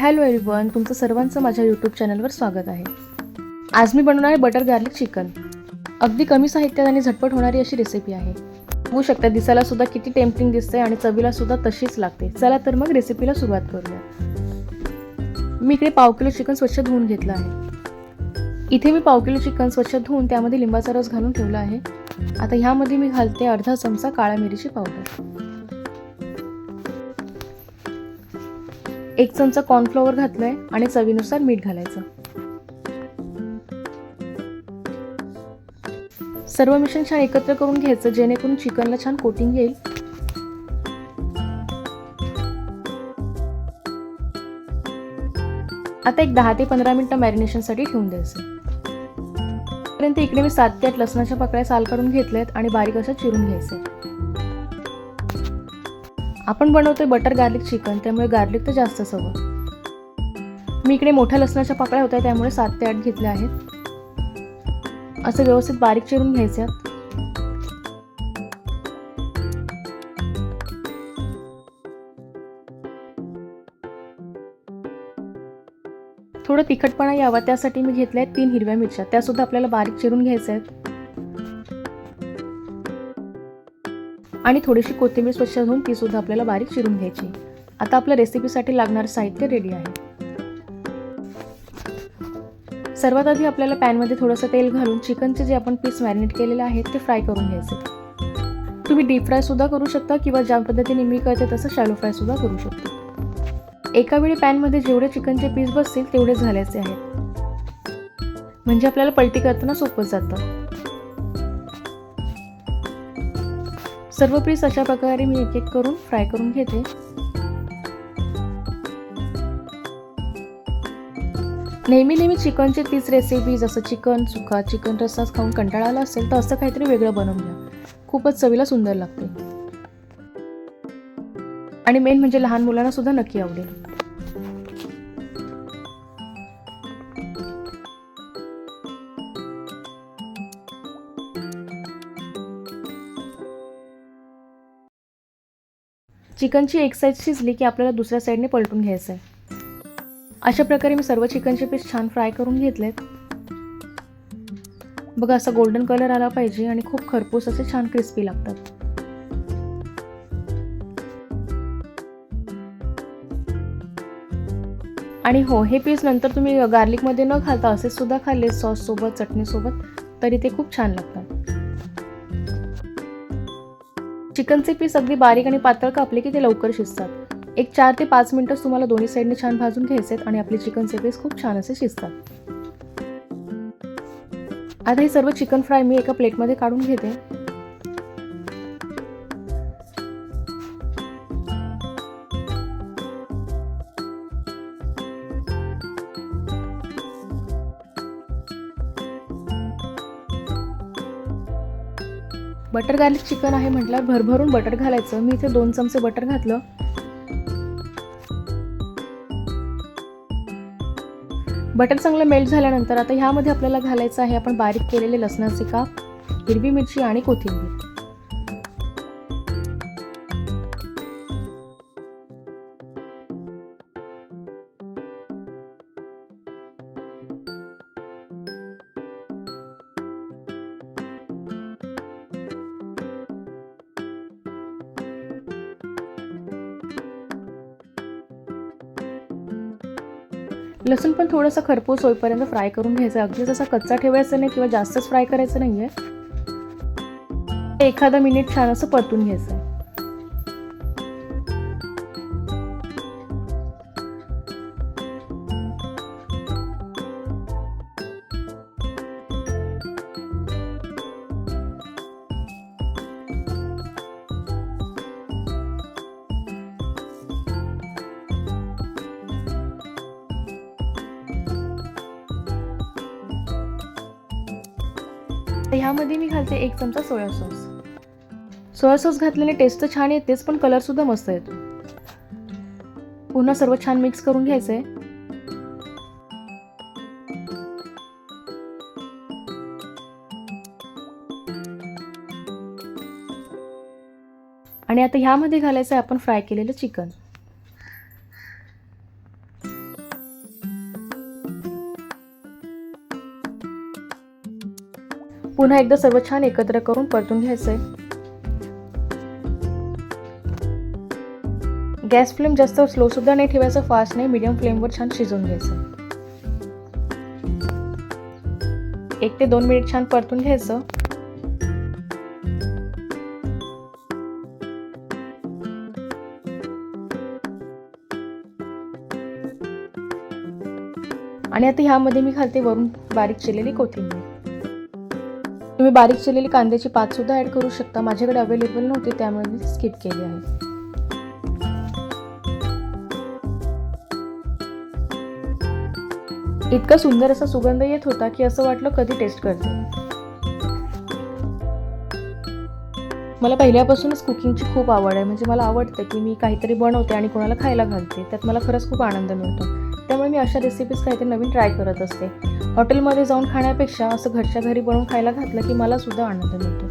Hello everyone तुमचं सर्वांचं माझ्या यूट्यूब चॅनलवर स्वागत आहे. आज मी बनवणार आहे बटर गार्लिक चिकन. अगदी कमी साहित्यात आणि झटपट होणारी अशी रेसिपी आहे. होऊ शकता दिसायला सुद्धा किती टेम्पटिंग दिसते आणि चवीला सुद्धा तशीच लागते. चला तर मग रेसिपीला सुरुवात करूया. मी इकडे पाव किलो चिकन स्वच्छ धुवून घेतलं आहे. इथे मी पाव किलो चिकन स्वच्छ धुवून त्यामध्ये लिंबाचा रस घालून ठेवला आहे. आता ह्यामध्ये मी घालते अर्धा चमचा काळा मिरीची पावडर. एक चमचा कॉर्नफ्लॉवर घातलंय आणि चवीनुसार मीठ घालायचं. सर्व मिश्रण छान एकत्र करून घ्यायचं जेणेकरून चिकनला छान कोटिंग येईल. आता एक दहा ते पंधरा मिनिटं मॅरिनेशनसाठी ठेवून द्यायचं. पर्यंत इकडे मी सात ते आठ लसणाच्या पाकळ्या साल काढून घेतल्यात आणि बारीक असं चिरून घ्यायचे. आपण बनवतोय बटर गार्लिक चिकन त्यामुळे गार्लिक तर जास्तच हवं मी इकडे मोठ्या लसणाच्या पाकळ्या होत्या त्यामुळे सात ते आठ घेतल्या आहेत. असं व्यवस्थित बारीक चिरून घ्यायचे थोडं तिखटपणा यावा त्यासाठी मी घेतल्या आहेत तीन हिरव्या मिरच्या. त्यासुद्धा आपल्याला बारीक चिरून घ्यायच्या आहेत. आणि थोडीशी कोथिंबीर स्वच्छ धुवून ती सुद्धा आपल्याला बारीक चिरून घ्यायची. आता आपल्या रेसिपीसाठी लागणारं साहित्य रेडी आहे. सर्वात आधी आपल्याला पॅनमध्ये थोडंसं तेल घालून चिकनचे जे आपण पीस मॅरिनेट केलेले आहेत ते फ्राय करून घ्यायचे. तुम्ही डीप फ्राय सुद्धा करू शकता किंवा ज्या पद्धतीने मी करते तसं शॅलो फ्राय सुद्धा करू शकता. एका वेळी पॅनमध्ये जेवढे चिकनचे पीस बसतील तेवढे घालायचे आहेत. म्हणजे आपल्याला पलटी करताना सोपं जातं. सर्व पीस अशा प्रकारे मी एक एक करून फ्राय करून घेते. नेहमी नेहमी चिकनची तीच रेसिपी जसं चिकन सुका चिकन रस्साच खाऊन कंटाळा आला असेल तर असं काहीतरी वेगळं बनवून घ्या. खूपच चवीला सुंदर लागते. आणि मेन म्हणजे लहान मुलांना सुद्धा नक्की आवडेल. चिकनची एक साईड शिजली की आपल्याला दुसऱ्या साईडने पलटून घ्यायचं आहे अशा प्रकारे मी सर्व चिकनचे पीस छान फ्राय करून घेतलेत. बघा असा गोल्डन कलर आला पाहिजे आणि खूप खरपूस असे छान क्रिस्पी लागतात. आणि हो हे पीस नंतर तुम्ही गार्लिकमध्ये न खाता असे सुद्धा खाल्ले सॉससोबत चटणीसोबत तरी ते खूप छान लागतात. चिकनचे पीस अगदी बारीक आणि पातळ कापले की ते लवकर शिजतात. एक चार ते पाच मिनिटच तुम्हाला दोन्ही साईडने छान भाजून घ्यायचे आणि आपले चिकनचे पीस खूप छान असे शिजतात. आता हे सर्व चिकन फ्राय मी एका प्लेटमध्ये काढून घेते. बटर गार्लिक चिकन आहे म्हटलं भरभरून बटर घालायचं. मी इथे दोन चमचे बटर घातलं. बटर चांगलं मेल्ट झाल्यानंतर आता ह्यामध्ये आपल्याला घालायचं आहे आपण बारीक केलेले लसणाचे काप हिरवी मिरची आणि कोथिंबीर. लसूण पण थोडंसं खरपूस होईपर्यंत फ्राय करून घ्यायचं. अगदी जसा कच्चा ठेवायचं नाही किंवा जास्तच फ्राय करायचं नाहीये. एखादा मिनिट छान असं परतून घ्यायचं. ह्यामध्ये मी घालते एक चमचा सोया सॉस. सोया सॉस घातल्याने टेस्ट तर छान येतेच पण कलर सुद्धा मस्त येतो. पुन्हा सर्व छान मिक्स करून घ्यायचंय. आणि आता ह्यामध्ये घालायचं आहे आपण फ्राय केलेलं चिकन पुन्हा एकदा सर्व छान एकत्र करून परतून घ्यायचंय. गॅस फ्लेम जास्त स्लो सुद्धा नाही ठेवायचं फास्ट नाही मीडियम फ्लेमवर छान शिजवून घ्यायचं. एक ते दोन मिनिट छान परतून घ्यायचं. आणि आता ह्यामध्ये मी घालते वरून बारीक चिरलेली कोथिंबीर. तुम्ही बारीक चिरलेली कांद्याची पात सुद्धा ऍड करू शकता. माझ्याकडे अवेलेबल नव्हती त्यामुळे मी स्किप केली आहे. इतका सुंदर असा सुगंध येत होता की असं वाटलं कधी टेस्ट करते. मला पहिल्यापासूनच कुकिंगची खूप आवड आहे. म्हणजे मला आवडतं की मी काहीतरी बनवते आणि कोणाला खायला घालते. त्यात मला खरंच खूप आनंद मिळतो. त्यामुळे मी अशा रेसिपीज काहीतरी नवीन ट्राय करत असते. हॉटेलमध्ये जाऊन खाण्यापेक्षा असं घरच्या घरी बनवून खायला घातलं की मला सुद्धा आनंद मिळतो.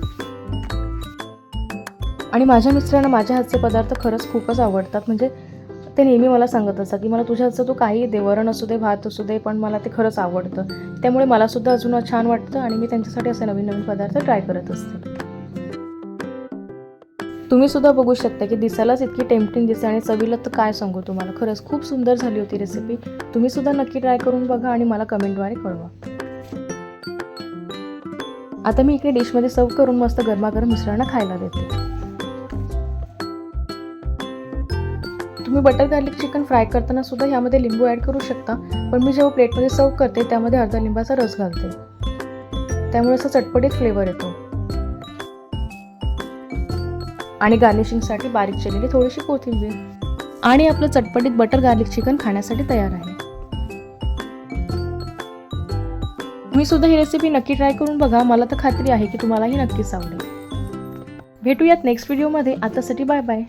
आणि माझ्या मिस्टरांना माझ्या हातचे पदार्थ खरंच खूपच आवडतात. म्हणजे ते नेहमी मला सांगत असतात की मला तुझ्या हातचं तू काही दे वरण असू दे भात असू दे पण मला ते खरंच आवडतं. त्यामुळे मला सुद्धा अजून छान वाटतं आणि मी त्यांच्यासाठी असे नवीन नवीन पदार्थ ट्राय करत असते. तुम्ही सुद्धा बघू शकता की दिसायलाच इतकी टेम्पटिंग दिसते आणि चवीला तर काय सांगू तुम्हाला. खरंच खूप सुंदर झाली होती रेसिपी तुम्ही सुद्धा नक्की ट्राय करून बघा आणि मला कमेंटद्वारे कळवा. आता मी इकडे डिशमध्ये सर्व करून मस्त गरमागरम मिश्रांना खायला देते. तुम्ही बटर गार्लिक चिकन फ्राय करताना सुद्धा ह्यामध्ये लिंबू ॲड करू शकता पण मी जेव्हा प्लेटमध्ये सर्व करते त्यामध्ये अर्धा लिंबाचा रस घालते. त्यामुळे असा चटपटीत फ्लेवर येतो. आणि गार्निशिंगसाठी बारीक चिरलेली थोडीशी कोथिंबीर. आणि आपलं चटपटीत बटर गार्लिक चिकन खाण्यासाठी तयार आहे. तुम्ही सुद्धा ही रेसिपी नक्की ट्राय करून बघा. मला तर खात्री आहे की तुम्हालाही नक्कीच आवडेल. भेटूयात नेक्स्ट व्हिडिओमध्ये आतासाठी बाय बाय